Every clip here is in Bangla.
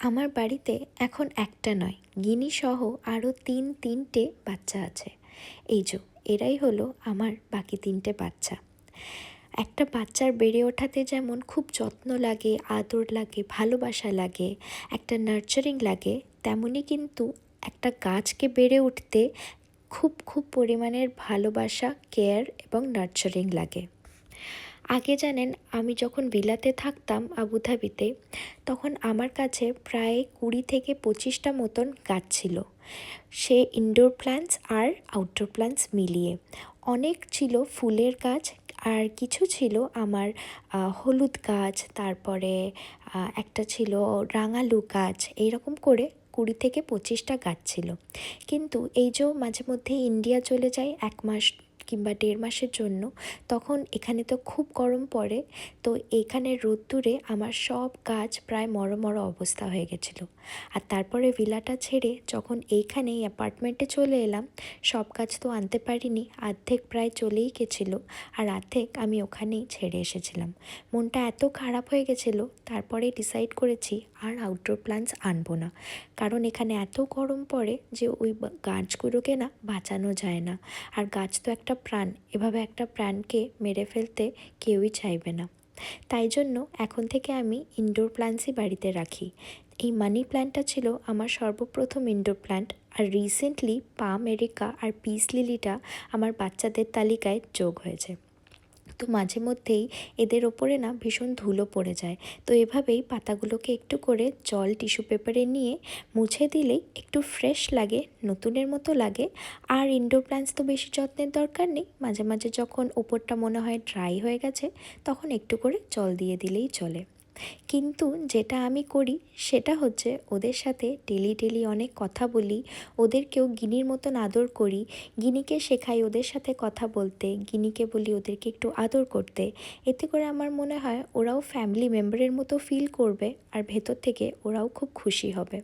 আমার বাড়িতে এখন একটা নয় গিনি সহ আরও তিন তিনটে বাচ্চা আছে। এই যো, এরাই হলো আমার বাকি তিনটে বাচ্চা। একটা বাচ্চার বেড়ে ওঠাতে যেমন খুব যত্ন লাগে, আদর লাগে, ভালোবাসা লাগে, একটা নার্চারিং লাগে, তেমনই কিন্তু একটা গাছকে বেড়ে উঠতে খুব খুব পরিমাণের ভালোবাসা, কেয়ার এবং নার্চারিং লাগে। আগে জানেন, আমি যখন ভিলাতে থাকতাম আবুধাবিতে, তখন আমার কাছে প্রায় কুড়ি থেকে পঁচিশটা মতন গাছ ছিল। সে ইনডোর প্ল্যান্টস আর আউটডোর প্ল্যান্টস মিলিয়ে। অনেক ছিল ফুলের গাছ, আর কিছু ছিল আমার হলুদ গাছ, তারপরে একটা ছিল রাঙালু গাছ, এইরকম করে কুড়ি থেকে পঁচিশটা গাছ ছিল। কিন্তু এই যে মাঝে মধ্যে ইন্ডিয়া চলে যায়, এক মাস কিংবা দেড় মাসের জন্য, তখন এখানে তো খুব গরম পড়ে, তো এখানের রোদ্দুরে আমার সব গাছ প্রায় মরো মরো অবস্থা হয়ে গেছিল। আর তারপরে ভিলাটা ছেড়ে যখন এইখানে এই অ্যাপার্টমেন্টে চলে এলাম, সব গাছ তো আনতে পারিনি অর্ধেক প্রায় চলেই গেছিল, আর অর্ধেক আমি ওখানেই ছেড়ে এসেছিলাম। মনটা এত খারাপ হয়ে গেছিল, তারপরে ডিসাইড করেছি আর আউটডোর প্লান্টস আনব না। কারণ এখানে এত গরম পড়ে যে ওই গাছগুলোকে না বাঁচানো যায় না। আর গাছ তো একটা প্রাণ, এভাবে একটা প্রাণকে মেরে ফেলতে কেউই চাইবে না। তাই জন্য এখন থেকে আমি ইনডোর প্ল্যান্টসই বাড়িতে রাখি। এই মানি প্ল্যান্টটা ছিল আমার সর্বপ্রথম ইনডোর প্ল্যান্ট আর রিসেন্টলি পা আমেরিকা আর পিস লিলিটা আমার বাচ্চাদের তালিকায় যোগ হয়েছে। তো মাঝে মধ্যেই এদের ওপরে না ভীষণ ধুলো পড়ে যায়। তো এভাবেই পাতাগুলোকে একটু করে জল, টিস্যু পেপারে নিয়ে মুছে দিলেই একটু ফ্রেশ লাগে, নতুনের মতো লাগে। আর ইনডোর প্ল্যান্টস তো বেশি যত্নের দরকার নেই। মাঝে মাঝে যখন ওপরটা মনে হয় ড্রাই হয়ে গেছে, তখন একটু করে জল দিয়ে দিলেই চলে। কিন্তু যেটা আমি করি সেটা হচ্ছে ওদের সাথে ডেলি ডেলি অনেক কথা বলি, ওদেরকেও গিনির মতন আদর করি, গিনিকে শেখাই ওদের সাথে কথা বলতে, গিনিকে বলি ওদেরকে একটু আদর করতে। এতে করে আমার মনে হয় ওরাও ফ্যামিলি মেম্বারের মতো ফিল করবে আর ভেতর থেকে ওরাও খুব খুশি হবে।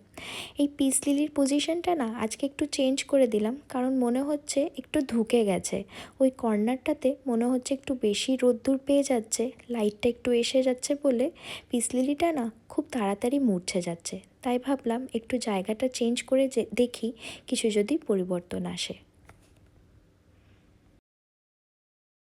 এই পিস লিলির পজিশনটা না আজকে একটু চেঞ্জ করে দিলাম, কারণ মনে হচ্ছে একটু ধুকে গেছে। ওই কর্নারটাতে মনে হচ্ছে একটু বেশি রোদ্দুর পেয়ে যাচ্ছে লাইটটা একটু এসে যাচ্ছে বলে পিস লিলিটা না খুব তাড়াতাড়ি মূর্ছে যাচ্ছে। তাই ভাবলাম একটু জায়গাটা চেঞ্জ করে দেখি, কিছু যদি পরিবর্তন আসে।